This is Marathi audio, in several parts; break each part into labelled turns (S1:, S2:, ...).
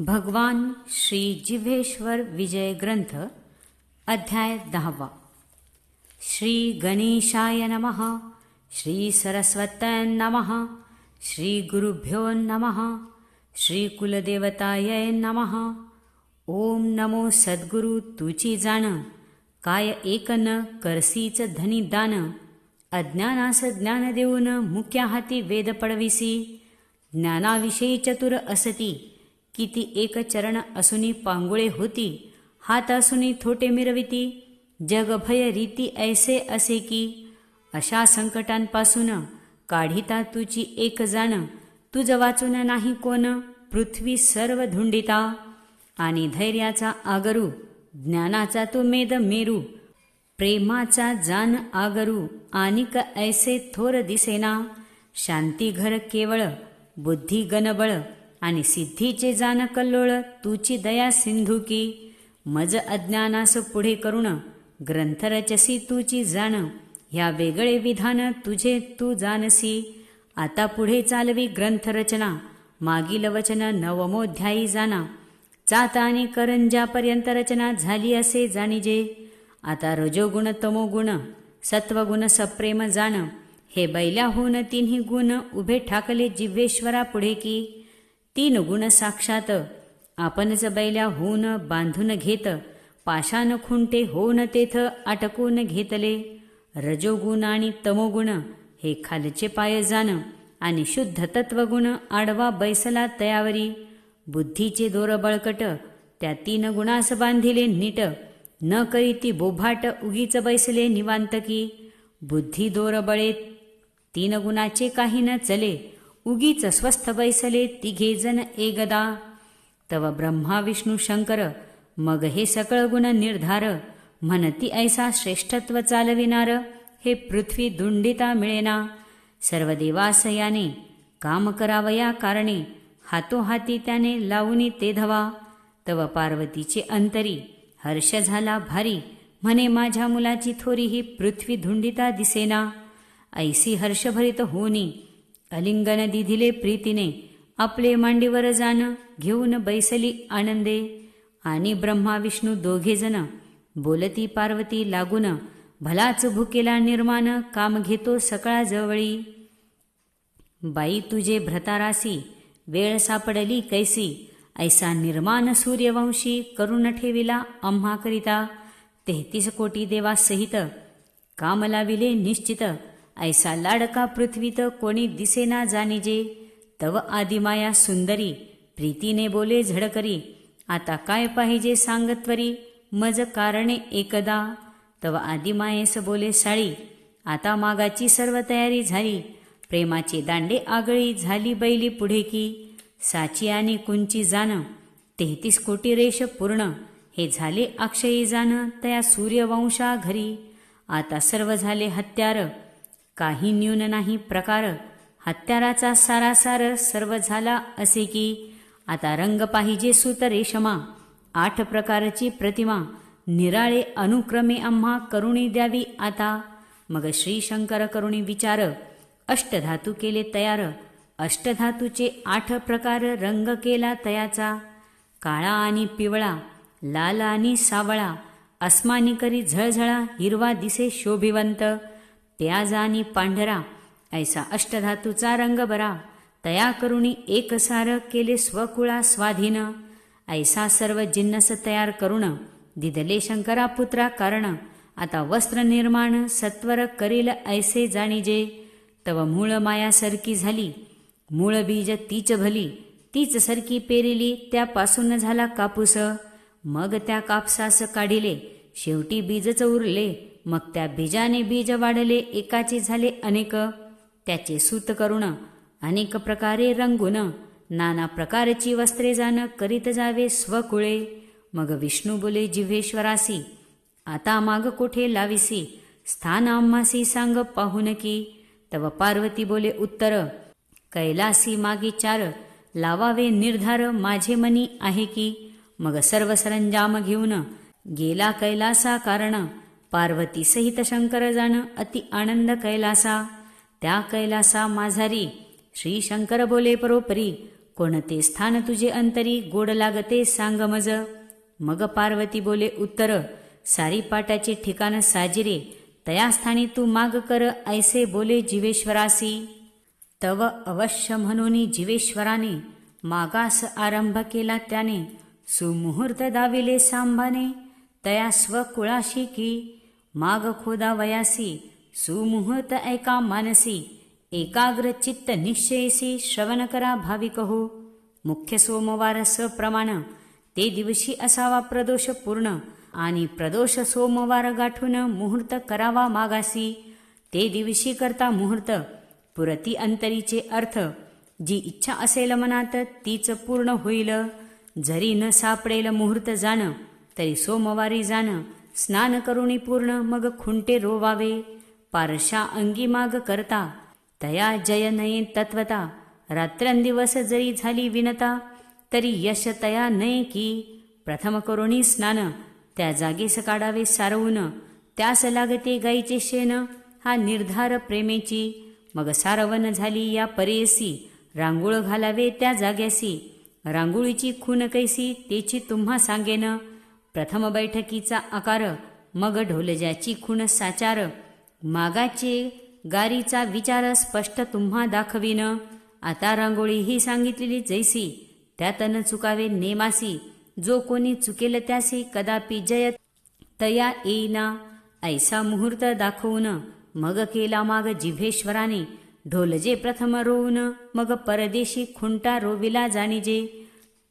S1: भगवान श्री जिव्हेश्वर विजय ग्रंथ अध्याय दहावा. श्री गणेशाय नमः श्री सरस्वत्याय नमः श्री गुरुभ्यो नमः श्री कुलदेवताय नमः. ओम नमो सद्गुरु तुची जाण काय एक न करसीच धनी दान अज्ञानास ज्ञान देऊन मुख्या हाती वेद पडविसी ज्ञानाविषयी चतुर असती की ती एक चरण असुनी पांगुळे होती. हात असुनी थोटे मिरविती. जगभय रीती ऐसे असे की. अशा संकटांपासून काढिता तुझी एक जाण. तुझ वाचून नाही कोण. पृथ्वी सर्व धुंडिता. आणि धैर्याचा आगरू ज्ञानाचा तो मेद मेरू. प्रेमाचा जान आगरू आनिक ऐसे थोर दिसेना. शांती घर केवळ बुद्धी गणबळ आणि सिद्धीचे जान कल्लोळ तुची दया सिंधू की. मज अज्ञानास पुढे करुण ग्रंथ रचसी तुची जाण. ह्या वेगळे विधान तुझे तू जानसी आता पुढे चालवी ग्रंथरचना मागील वचन नवमोध्यायी जाना चाता आणि करंजापर्यंत रचना झाली असे जाणीजे. आता रजोगुण तमोगुण सत्वगुण सप्रेम जाण. हे बैल्याहून तिन्ही गुण उभे ठाकले जिव्हेश्वरा पुढे की. तीन गुण साक्षात. आपणच बैल्या होऊन बांधून घेत पाषाण खुंटे होऊन तेथ आटकून घेतले. रजोगुण आणि तमोगुण हे खालचे पाय जाण आणि शुद्ध तत्वगुण आडवा बैसला तयावरी. बुद्धीचे दोर बळकट त्या तीन गुणास बांधिले नीट. न करी ती बोभाट उगीच बैसले निवांतकी बुद्धी दोर बळे तीन गुणाचे काही न चले. उगीच स्वस्थ बैसले तिघे जण एकदा. तव ब्रह्मा विष्णू शंकर मग हे सकळ गुण निर्धार. म्हणती ऐसा श्रेष्ठत्व चालविणार हे पृथ्वी दुंडिता मिळेना. सर्व देवासयाने काम करावया कारणे हातोहाती त्याने लावूनी ते धवा. तव पार्वतीचे अंतरी हर्ष झाला भारी. म्हणे माझ्या मुलाची थोरी ही पृथ्वी धुंडिता दिसेना. ऐसी हर्षभरित होनी अलिंगन दिधिले प्रीतीने आपले मांडीवर जाण घेऊन बैसली आनंदे. आणि ब्रह्मा विष्णू दोघेजण बोलती पार्वती लागून भलाच भुकेला निर्माण काम घेतो सकळा जवळी बाई तुझे भ्रतारासी वेळ सापडली कैसी? ऐसा निर्माण सूर्यवंशी करुण ठेविला आम्हाकरिता. तेहतीस कोटी देवासहित काम लाविले निश्चित. ऐसा लाडका पृथ्वीत कोणी दिसेना जाणीजे तव आदिमाया सुंदरी प्रीतीने बोले झडकरी आता काय पाहिजे सांगत्वरी मज कारणे एकदा. तव आदिमायेस बोले साळी आता मागाची सर्व तयारी झाली प्रेमाची दांडे आगळी झाली बैली पुढे की साची आणि कुंची जाण तेहतीस कोटी रेष पूर्ण हे झाले अक्षयी जाण तया सूर्यवंशा घरी. आता सर्व झाले हत्यार काही न्यून नाही प्रकार. हत्याराचा सारासार सर्व झाला असे की आता रंग पाहिजे सुत रेशमा आठ प्रकारची प्रतिमा निराळे अनुक्रमे आम्हा करुणी द्यावी आता. मग श्री शंकर करुणी विचार अष्टधातू केले तयार अष्टधातूचे आठ प्रकार रंग केला तयाचा. काळा आणि पिवळा लाल आणि सावळा अस्मानी करी झळझळा हिरवा दिसे शोभिवंत प्याज आणि पांढरा ऐसा अष्टधातूचा रंग बरा. तया करुणी एकसार केले स्वकुळा स्वाधीन. ऐसा सर्व जिन्नस तयार करुण. दिदले शंकरा पुत्रा कारण. आता वस्त्र निर्माण सत्वर करील ऐसे जाणीजे. तव मूळ माया सरकी झाली. मूळ बीज तीच भली. तीच सरकी पेरिली त्यापासून झाला कापूस. मग त्या कापसास काढिले. शेवटी बीजच उरले. मग त्या बीजाने बीज वाढले एकाचे झाले अनेक. त्याचे सूत करुण अनेक प्रकारे रंगून नाना प्रकारची वस्त्रे जाण करीत जावे स्वकुळे. मग विष्णू बोले जिव्हेश्वरासी आता माग कोठे लाविसी? स्थान आम्हासी सांग पाहून की. तव पार्वती बोले उत्तर कैलासी मागे चार लावावे निर्धार माझे मनी आहे की. मग सर्व सरंजाम घेऊन गेला कैलासा कारण पार्वती सहित शंकर जाण अति आनंद कैलासा. त्या कैलासा माझारी. श्री शंकर बोले परोपरी कोणते स्थान तुझे अंतरी? गोड लागते सांग मज. मग पार्वती बोले उत्तर सारी पाटाचे ठिकाण साजिरे. तया स्थानी तू माग कर ऐसे बोले जीवेश्वरासी. तव अवश्य म्हणून जीवेश्वराने मागास आरंभ केला त्याने. सुमुहूर्त दाविले सांभाने तया स्वकुळाशी की माग खोदा वयासी सुमुहूर्त ऐका मानसी एकाग्र चित्त निश्चयसी श्रवण करा भाविक हो मुख्य सोमवार सप्रमाण ते दिवशी असावा प्रदोष पूर्ण आणि प्रदोष सोमवार गाठून मुहूर्त करावा मागासी. ते दिवशी करता मुहूर्त पुरती अंतरीचे अर्थ जी इच्छा असेल मनात तीच पूर्ण होईल. जरी न सापडेल मुहूर्त जाणं तरी सोमवारी जाणं स्नान करुणी पूर्ण मग खुंटे रोवावे. पारशा अंगी माग करता. तया जय नये तत्वता. रात्रंदिवस जरी झाली विनता तरी यश तया नये की. प्रथम करुणी स्नान त्या जागेस काढावे सारवून. त्यास लागते गाईचे शेण हा निर्धार प्रेमेची. मग सारवण झाली या परेसी रांगोळ घालावे त्या जाग्यासी. रांगोळीची खून कैसी तेची तुम्हा सांगेन. प्रथम बैठकीचा आकार मग ढोलजाची खूण साचार. मागाचे गारीचा विचार स्पष्ट तुम्हा दाखवीन. आता रांगोळी ही सांगितलेली जैसी त्यात न चुकावे नेमासी. जो कोणी चुकेल त्यासी कदापि जय तया येईना. ऐसा मुहूर्त दाखवून मग केला माग जिभेश्वराने ढोलजे प्रथम रोवून मग परदेशी खुंटा रोविला जाणीजे.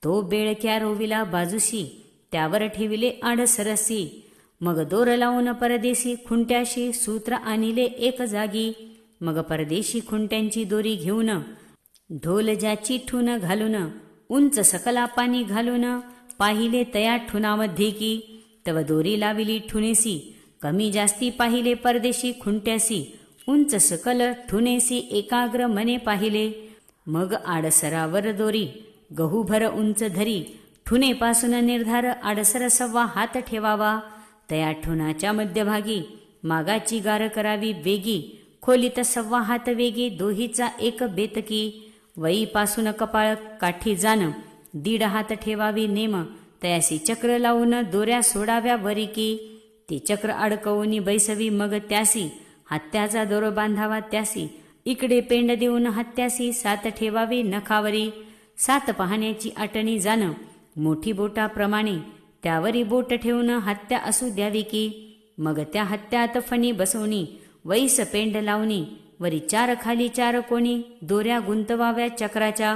S1: तो बेळक्या रोविला बाजूशी. त्यावर ठेविले आडसरसी. मग दोर लावून परदेशी खुंट्याशी सूत्र आणिले एक जागी. मग परदेशी खुंट्यांची दोरी घेऊन ढोल ज्याची ठून घालून उंच सकला पाणी घालून पाहिले तया ठुनामध्ये की तव दोरी लाविली ठुनेसी कमी जास्ती पाहिले परदेशी खुंट्यासी उंच सकल ठुनेसी एकाग्र मने पाहिले. मग आडसरावर दोरी गहूभर उंच धरी ठुनेपासून निर्धार आडसर सव्वा हात ठेवावा. तया ठुनाच्या मध्यभागी मागाची गार करावी वेगी. खोलीत सव्वा हात वेगी दोहीचा एक बेतकी वईपासून कपाळ काठी जाण दीड हात ठेवावी नेम. तयासी चक्र लावून दोऱ्या सोडाव्या वरिकी ते चक्र अडकवून बैसवी मग त्यासी. हत्याचा दोर बांधावा त्यासी. इकडे पेंड देऊन हत्यासी सात ठेवावी नखावरी. सात पाहण्याची आटणी जाणं मोठी बोटाप्रमाणे त्यावरी बोट ठेवून हत्या असू द्यावी की? मग त्या हत्यात फणी बसवणी वैस पेंड लावणी वरी चार खाली चार कोणी दोऱ्या गुंतवाव्या चक्राच्या.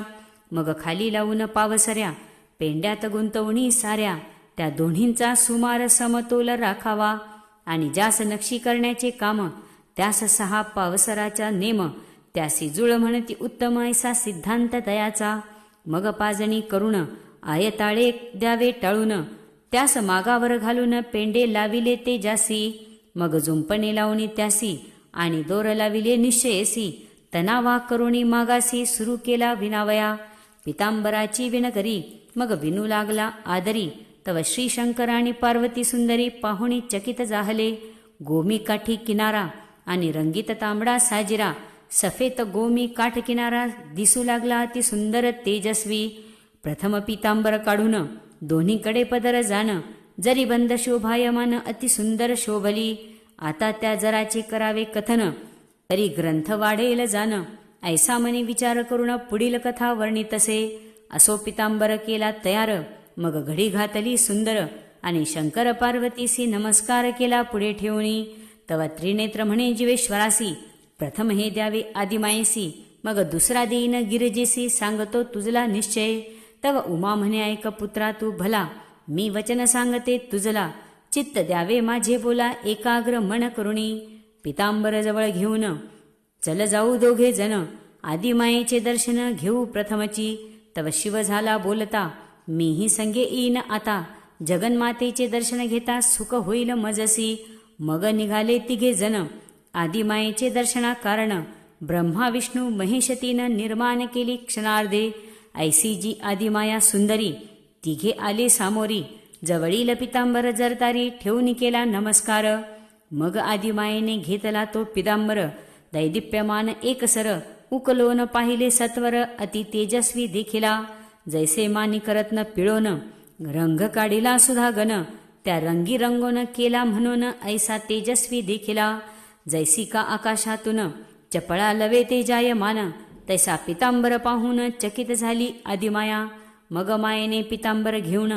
S1: मग खाली लावून पावसऱ्या पेंड्यात गुंतवणी साऱ्या. त्या दोन्हींचा सुमार समतोल राखावा. आणि ज्यास नक्षी करण्याचे काम त्यास सहा पावसराचा नेम त्यासी जुळ म्हणती उत्तम ऐसा सिद्धांत दयाचा. मग पाजणी करुण आयताळे द्यावे टाळून. त्यास मागावर घालून पेंडे लाविले ते जासी. मग झुंपणे लावणी त्यासी आणि दोर लाविले निश्चयसी तनावा करुणी मागासी सुरू केला विनावया. पितांबराची विणकरी मग विनू लागला आदरी. तव श्रीशंकर आणि पार्वती सुंदरी पाहुणी चकित जाहले. गोमी काठी किनारा आणि रंगीत तांबडा साजिरा. सफेद गोमी काठ किनारा दिसू लागला अति सुंदर तेजस्वी. प्रथम पितांबर काढून दोन्हीकडे पदर जाणं जरी बंद शोभायमान अति सुंदर शोभली आता त्या जराचे करावे कथन तरी ग्रंथ वाढेल जाणं. ऐसा मनी विचार करून पुढील कथा वर्णितसे असो पितांबर केला तयार मग घडी घातली सुंदर आणि शंकर पार्वतीसी नमस्कार केला पुढे ठेवणी तवा त्रिनेत्र म्हणे जीवेश्वरासी प्रथम हे द्यावे आदिमायसी मग दुसरा देईन गिरजेसी सांगतो तुझला निश्चय. तव उमा म्हणे ऐक पुत्रा तू भला. मी वचन सांगते तुझला. चित्त द्यावे माझे बोला एकाग्र मन करुणी. पितांबर जवळ घेऊन चल जाऊ दोघे जण. आदिमायेचे दर्शन घेऊ प्रथमची. तव शिव झाला बोलता मीही संगे येईन आता. जगन्मातेचे दर्शन घेता सुख होईल मजसी. मग निघाले तिघे जण. आदिमायेचे दर्शना कारण ब्रह्मा विष्णू महेश निर्माण केली क्षणार्धे. ऐसी जी आदिमाया सुंदरी तिघे आले सामोरी जवळील पितांबर जरतारी ठेवून केला नमस्कार मग आदिमायेने घेतला तो पितांबर दैदिप्यमान एकसर उकलोन पाहिले सत्वर अति तेजस्वी देखिला जैसे मानिक रत्न पिळोन रंग काढिला सुधागन त्या रंगी रंगोन केला म्हणून ऐसा तेजस्वी देखिला जैसी का आकाशातून चपळा लवे ते जायमान तैसा पितांबर पाहून चकित झाली आदिमाया. मग मायेने पितांबर घेऊन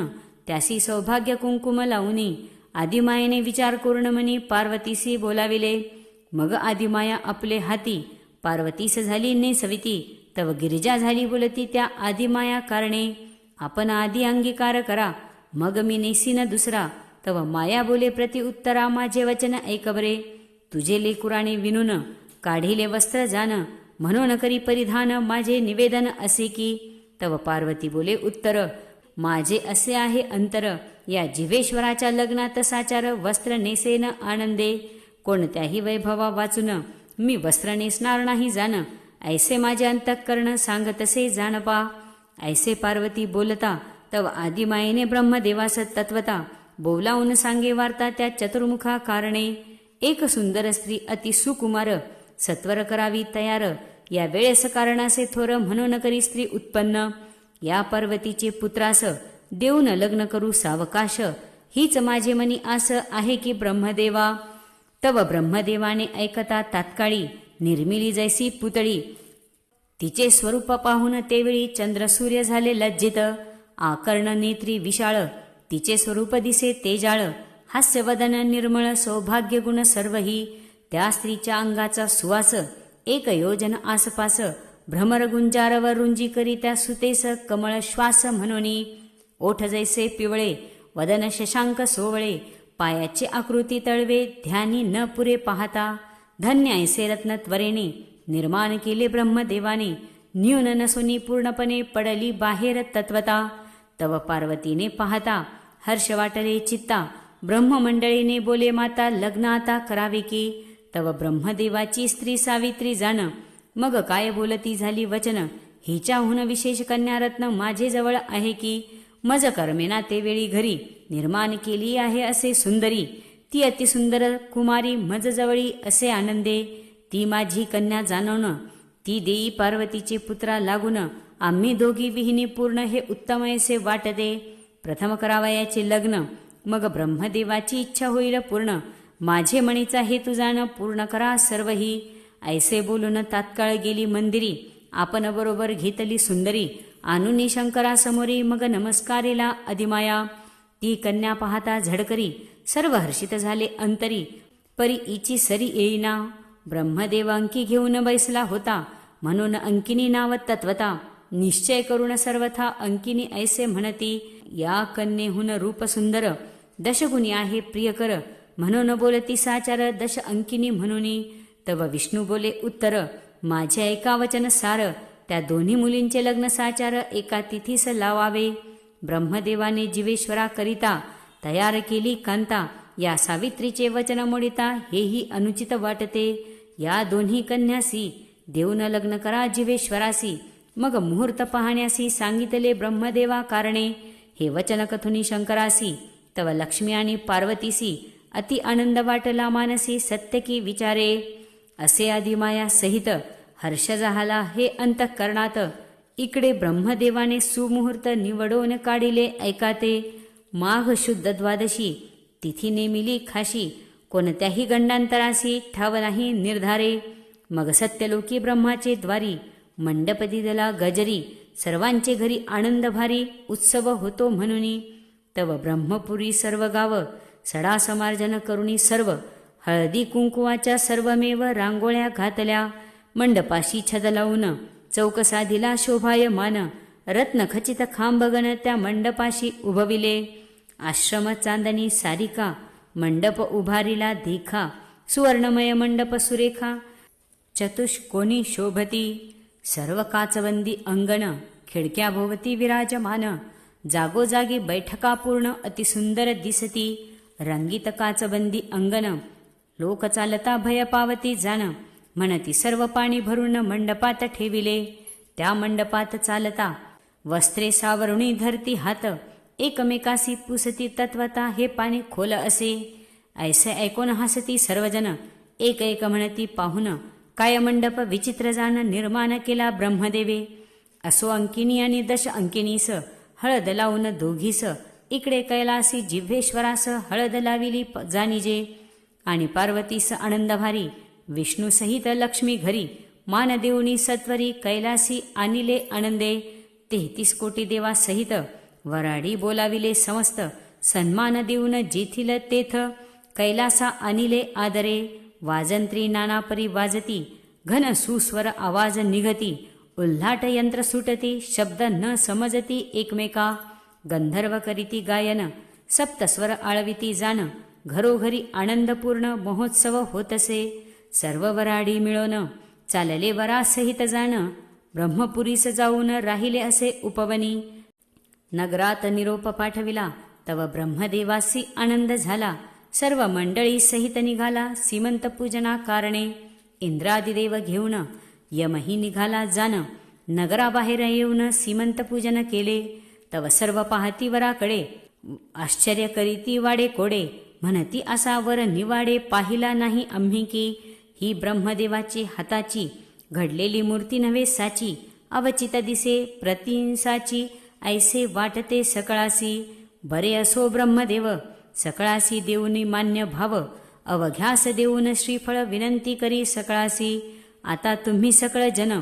S1: त्यासी सौभाग्य कुंकुम लावूनी आदिमायेने विचार करून म्हणी पार्वतीसी बोलाविले. मग आदिमाया आपले हाती पार्वतीस झाली ने सविती तव गिरिजा झाली बोलती त्या आदिमाया कारणे आपण आधी अंगीकार करा मग मी नेसीन दुसरा. तव माया बोले प्रति उत्तरा माझे वचन ऐकबरे तुझे लेकुराणे विनून काढिले वस्त्र जाण म्हणून करी परिधान माझे निवेदन असे की तव पार्वती बोले उत्तर माझे असे आहे अंतर या जीवेश्वराच्या लग्नात साचार वस्त्र नेसेन आनंदे कोणत्याही वैभवा वाचून मी वस्त्र नेसणार नाही जाण ऐसे माझे अंतःकरण सांगतसे जाण पा ऐसे पार्वती बोलता तव आदिमायेने ब्रह्मदेवास तत्वता बोलावून सांगे वार्ता त्या चतुर्मुखा कारणे. एक सुंदर स्त्री अति सुकुमार सत्वर करावी तयार. या वेळेस कारणासे थोर म्हणून करी स्त्री उत्पन्न. या पार्वतीचे पुत्रास देऊन लग्न करू सावकाश. हीच माझे मनी आस आहे की ब्रह्मदेवा. तव ब्रह्मदेवाने ऐकता तात्काळी निर्मिली जैसी पुतळी. तिचे स्वरूप पाहून तेवेळी चंद्रसूर्य झाले लज्जित. आकर्ण नेत्री विशाळ. तिचे स्वरूप दिसे तेजाळ. हास्यवदन निर्मळ सौभाग्य गुण सर्वही. त्या स्त्रीच्या अंगाचा सुवास एक योजन आसपास भ्रमरगुंजारवर रुंजी करी त्या सुतेस कमळ श्वास म्हणोनी ओठ जैसे पिवळे वदन शशांक सोवळे पायाची आकृती तळवे ध्यानी न पुरे पाहता धन्य ऐसे रत्न त्वरेने निर्माण केले ब्रह्मदेवाने न्यून नसुनी पूर्णपणे पडली बाहेर तत्वता तव पार्वतीने पाहता हर्ष वाटले चित्ता ब्रह्ममंडळीने बोले माता लग्न आता करावे की तव ब्रह्मदेवाची स्त्री सावित्री जाण. मग काय बोलती झाली वचन? हिच्याहून विशेष कन्यारत्न माझे जवळ आहे की? मज कर्मेना ते वेळी घरी. निर्माण केली आहे असे सुंदरी. ती अतिसुंदर कुमारी मज जवळी असे आनंदे. ती माझी कन्या जाणवणं. ती देई पार्वतीचे पुत्रा लागून. आम्ही दोघी विहिनी पूर्ण हे उत्तम वाट वाटते. प्रथम करावयाचे लग्न. मग ब्रह्मदेवाची इच्छा होईल पूर्ण. माझे मणीचा हेतू जाणं पूर्ण करा सर्वही. ऐसे बोलून तात्काळ गेली मंदिरी. आपण बरोबर घेतली सुंदरी. आणूनी शंकरासमोरी मग नमस्कारेला अधिमाया. ती कन्या पाहता झडकरी. सर्व हर्षित झाले अंतरी. परी इची सरी येईना. ब्रह्मदेव अंकी घेऊन बैसला होता. म्हणून अंकिनी नाव तत्वता. निश्चय करून सर्वथा अंकिनी ऐसे म्हणती या कन्येहून रूप सुंदर दशगुणी आहे प्रियकर. म्हणून बोलती साचार दश अंकिनी म्हणून. तव विष्णू बोले उत्तर माझे एका वचन सार त्या दोन्ही मुलींचे लग्न साचार एका तिथीस लावावे. ब्रह्मदेवाने जीवेश्वरा करिता तयार केली कांता या सावित्रीचे वचन मोडिता हेही अनुचित वाटते. या दोन्ही कन्यासी देऊन लग्न करा जीवेश्वरासी. मग मुहूर्त पाहण्यासी सांगितले ब्रह्मदेवा कारणे. हे वचन कथुनी शंकरासी तव लक्ष्मी आणि पार्वतीसी अति आनंद वाटला मानसी सत्य की विचारे. असे आदिमाया सहित हर्ष झाला हे अंतःकरणात. इकडे ब्रह्मदेवाने सुमुहूर्त निवडून काढिले ऐकाते. माघ शुद्ध द्वादशी तिथी नेमिली खाशी कोणत्याही गंडांतरासी ठाव नाही निर्धारे. मग सत्यलोकी ब्रह्माचे द्वारी मंडपती दला गजरी सर्वांचे घरी आनंद भारी उत्सव होतो म्हणून. तव ब्रह्मपुरी सर्व गावं सडा समार्जन करुणी सर्व हळदी कुंकुवाच्या सर्वमेव रांगोळ्या घातल्या मंडपाशी छद लावून चौकसाधीला शोभायमान रत्नखचित खांबगण त्या मंडपाशी उभविले. आश्रम चांदणी सारिका मंडप उभारीला देखा सुवर्णमय मंडप सुरेखा चतुष्कोणी शोभती सर्व काचबंदी अंगण खिडक्या भोवती विराजमान जागोजागी बैठका पूर्ण अतिसुंदर दिसती रंगीत काचबंदी अंगण लोक चालता भय पावती जाण म्हणती सर्व पाणी भरून मंडपात ठेविले. त्या मंडपात चालता वस्त्रे सावरुणी धरती हात एकमेकासी पुसती तत्वता हे पाणी खोल असे. ऐसे ऐकून हसती सर्वजन एक एक म्हणती पाहून काय मंडप विचित्र जाण निर्माण केला ब्रह्मदेवे. असो अंकिनी आणि दश अंकिनीस हळद लावून दोघीस इकडे कैलासी जिव्हेश्वरास हळद लाविली प- जाणीजे. आणि पार्वतीस आनंद भारी विष्णू सहित लक्ष्मी घरी मानदेवनी सत्वरी कैलासी आणिले आनंदे तेहतीस कोटी देवा सहित वराडी बोलाविले समस्त सन्मान देऊन जेथील तेथ कैलासा अनिले आदरे वाजंत्री नानापरी वाजती घन सुस्वर आवाज निघती उल्हाट यंत्र सुटती शब्द न समजती एकमेका गंधर्व करीती गायन सप्तस्वर आळविती जाण घरोघरी आनंदपूर्ण महोत्सव होत असे सर्व वराडी मिळवण चालले वरासहित जाण ब्रह्मपुरीस जाऊन राहिले असे उपवनी. नगरात निरोप पाठविला तव ब्रह्मदेवासी आनंद झाला सर्व मंडळी सहित निघाला सीमंत पूजना कारणे. इंद्रादिदेव घेऊन यमही निघाला जाण नगराबाहेर येऊन सीमंत पूजन केले तव सर्व पाहती वराकडे. आश्चर्य करीती वाडे कोडे. म्हणती असा वर निवाडे पाहिला नाही आम्ही की ही ब्रह्मदेवाची हाताची घडलेली मूर्ती नव्हे साची. अवचित दिसे प्रतिंसाची ऐसे वाटते सकळासी. बरे असो ब्रह्मदेव सकळासी देऊनी मान्य भाव. अवघ्यास देऊन श्रीफळ विनंती करी सकळासी. आता तुम्ही सकळ जन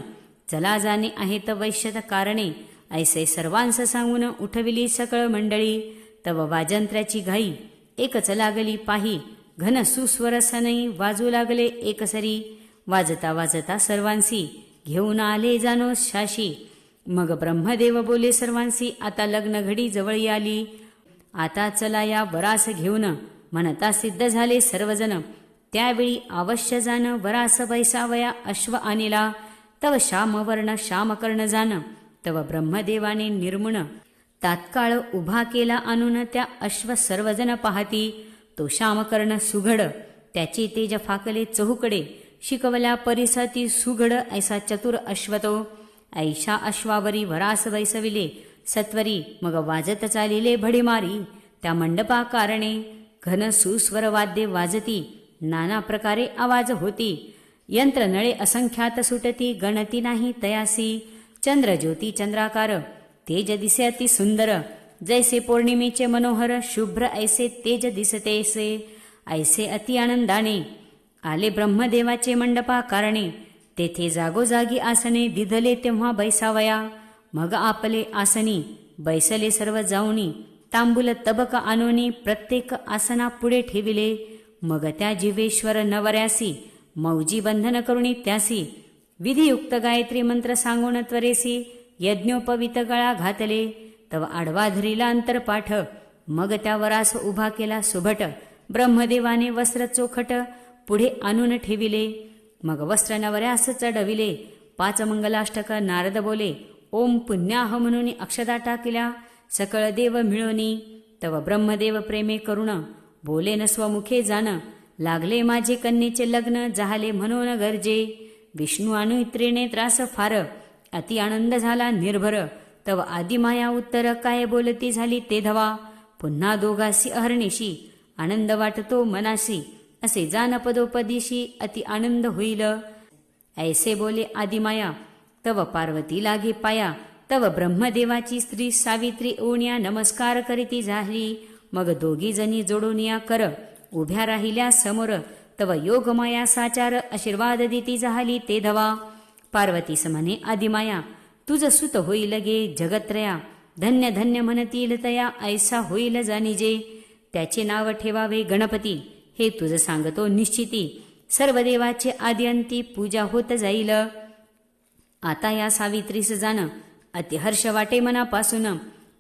S1: चला जाणे आहेत वैश्यत कारणे. ऐसे सर्वांस सांगून उठविली सकळ मंडळी. तव वाजंत्र्याची घाई एकच लागली पाही. घन सुस्वरसनही वाजू लागले एकसरी. वाजता वाजता सर्वांसी घेऊन आले जाणो शाशी. मग ब्रह्मदेव बोले सर्वांसी आता लग्न घडी जवळ आली आता चला या वरास घेऊन म्हणता सिद्ध झाले सर्वजण. त्यावेळी अवश्य जाण वरास बैसावया अश्व आणिला तव श्यामवर्ण श्यामकर्ण जाण. तव ब्रह्मदेवाने निर्मुण तात्काळ उभा केला आणून त्या अश्व सर्वजण पाहती तो श्यामकर्ण सुघड त्याची तेज फाकले चहूकडे शिकवल्या परिसती सुघड ऐसा चतुर अश्वतो. ऐशा अश्वावरी वरास वैसविले सत्वरी मग वाजत चालिले भडीमारी. त्या मंडपा कारणे घन सुस्वर वाद्ये वाजती नाना प्रकारे आवाज होती. यंत्र नळे असंख्यात सुटती गणती नाही तयासी. चंद्र ज्योती चंद्राकार तेज दिसे अति सुंदर जैसे पौर्णिमेचे मनोहर शुभ्र ऐसे तेज दिसतेसे ऐसे अति आनंदाने आले ब्रह्मदेवाचे मंडपा कारणे तेथे जागोजागी आसने दिधले तेव्हा बैसावया मग आपले आसनी बैसले सर्व जाऊनी तांबूल तबक आणोनी प्रत्येक आसना पुढे ठेविले मग त्या जीवेश्वर नवऱ्यासी मौजी बंधन करुणी त्यासी विधियुक्त गायत्री मंत्र सांगून त्वरेसी यज्ञोपवित गळा घातले तव आडवा धरीला अंतरपाठ मग त्या वरास उभा केला सुभट ब्रह्मदेवाने वस्त्र चोखट पुढे आणून ठेविले मग वस्त्र नवऱ्यास चढविले पाच मंगलाष्टक नारद बोले ओम पुण्याह म्हणून अक्षदा टाकल्या सकळ देव मिळवणी तव ब्रह्मदेव प्रेमे करुण बोले न स्वमुखे जाण लागले माझे कन्येचे लग्न झाले म्हणून गरजे विष्णू आणि त्रास फार अति आनंद झाला निर्भर. तव आदिमाया उत्तर काय बोलती झाली ते धवा. पुन्हा दोघासी अहर्निशी आनंद वाटतो मनाशी. असे जानपदोपदीशी अति आनंद होईल. ऐसे बोले आदिमाया तव पार्वती लागे पाया. तव ब्रह्मदेवाची स्त्री सावित्री ओण्या नमस्कार करीती झाली. मग दोघी जणी जोडून या कर उभ्या राहिल्या समोर. तव योगमाया साचार आशीर्वाद दिती झाली ते धवा। पार्वतीस म्हणे आदिमाया तुझ सुत होईल गे जगत्रया धन्य धन्य म्हणतील तया ऐसा होईल जाणीजे त्याचे नाव ठेवावे गणपती हे तुझ सांगतो निश्चिती। सर्व देवाचे आद्यंती पूजा होत जाईल। आता या सावित्रीस जाणं अतिहर्ष वाटे मनापासून।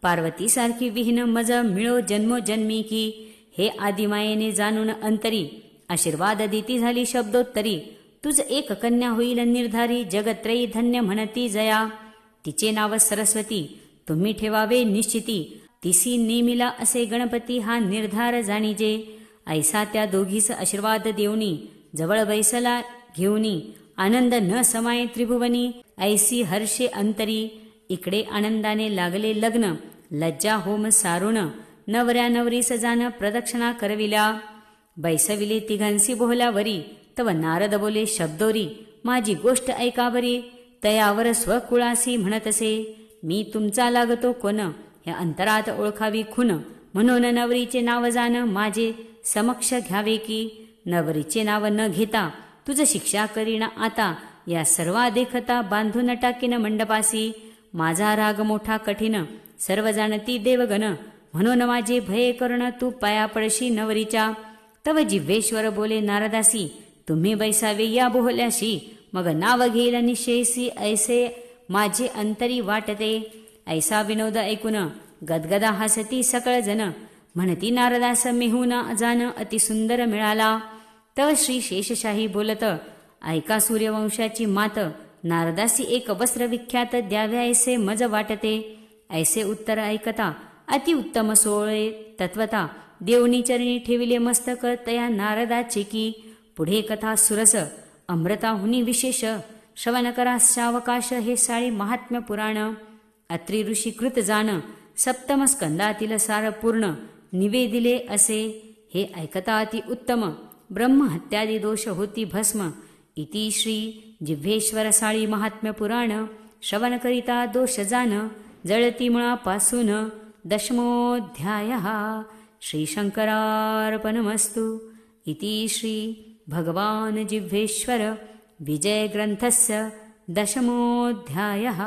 S1: पार्वतीसारखी विहीन मज मिळो जन्मोजन्मी की हे आदिमायेने जाणून अंतरी। आशीर्वाद दिती झाली शब्दोत्तरी. तुझ एक कन्या होईल निर्धारी जगत्रयी धन्य म्हणती जया. तिचे नाव सरस्वती तुम्ही ठेवावे निश्चिती. तिसी नेमिला असे गणपती हा निर्धार जाणीजे. ऐसा त्या दोघीस आशीर्वाद देऊनी जवळ बैसला घेऊनी. आनंद न समाये त्रिभुवनी ऐसी हर्षे अंतरी. इकडे आनंदाने लागले लग्न लज्जा होम सारुण. नवऱ्या नवरीस जाण प्रदक्षिणा करविल्या. बैसविले तिघांसी बोहलावरी तव नारद बोले शब्दोरी माझी गोष्ट ऐका बरी तयावर स्वकुळासी म्हणतसे मी तुमचा लागतो कोण या अंतरात ओळखावी खून म्हणून नवरीचे नाव जाण माझे समक्ष घ्यावे की नवरीचे नाव न घेता तुझ शिक्षा करीना आता या सर्वा देखता बांधून टाकीन मंडपासी माझा राग मोठा कठीण सर्व जाणती देवगण म्हणून माझे भय करण तू पाया पडशी नवरीच्या तव जिव्हेश्वर बोले नारदासी तुम्ही बैसावे या बोहल्याशी. मग नाव घेईल निशेसी ऐसे माझे अंतरी वाटते. ऐसा विनोद ऐकून गदगदा हसती सकळ जन. म्हणती नारदास मेहून अजान अति सुंदर मिळाला. तव श्री शेषशाही बोलत ऐका सूर्यवंशाची मात. नारदासी एक वस्त्र विख्यात द्याव्या ऐसे मज वाटते. ऐसे उत्तर ऐकता अतिउत्तम सोळे तत्वता. देवनी चरणी ठेविले मस्तक तया नारदाचे की. पुढे कथा सुरस अमृताहुनी विशेष. श्रवण करा सावकाश हे साळे महात्म्य पुराण. अत्रि ऋषी कृत जाण सप्तम स्कंदातील सार पूर्ण. निवेदिले असे हे ऐकता अति उत्तम. ब्रह्महत्यादी दोष होती भस्म. इति श्री जिव्हेश्वर साळी महात्म्य पुराण. श्रवण करिता दोष जाण जळती मुळापासून दशमोऽध्याय. श्रीशङ्करार्पणमस्तु। इति श्री भगवान् जिह्वेश्वर विजयग्रन्थस्य दशमोऽध्यायः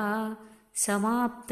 S1: समाप्त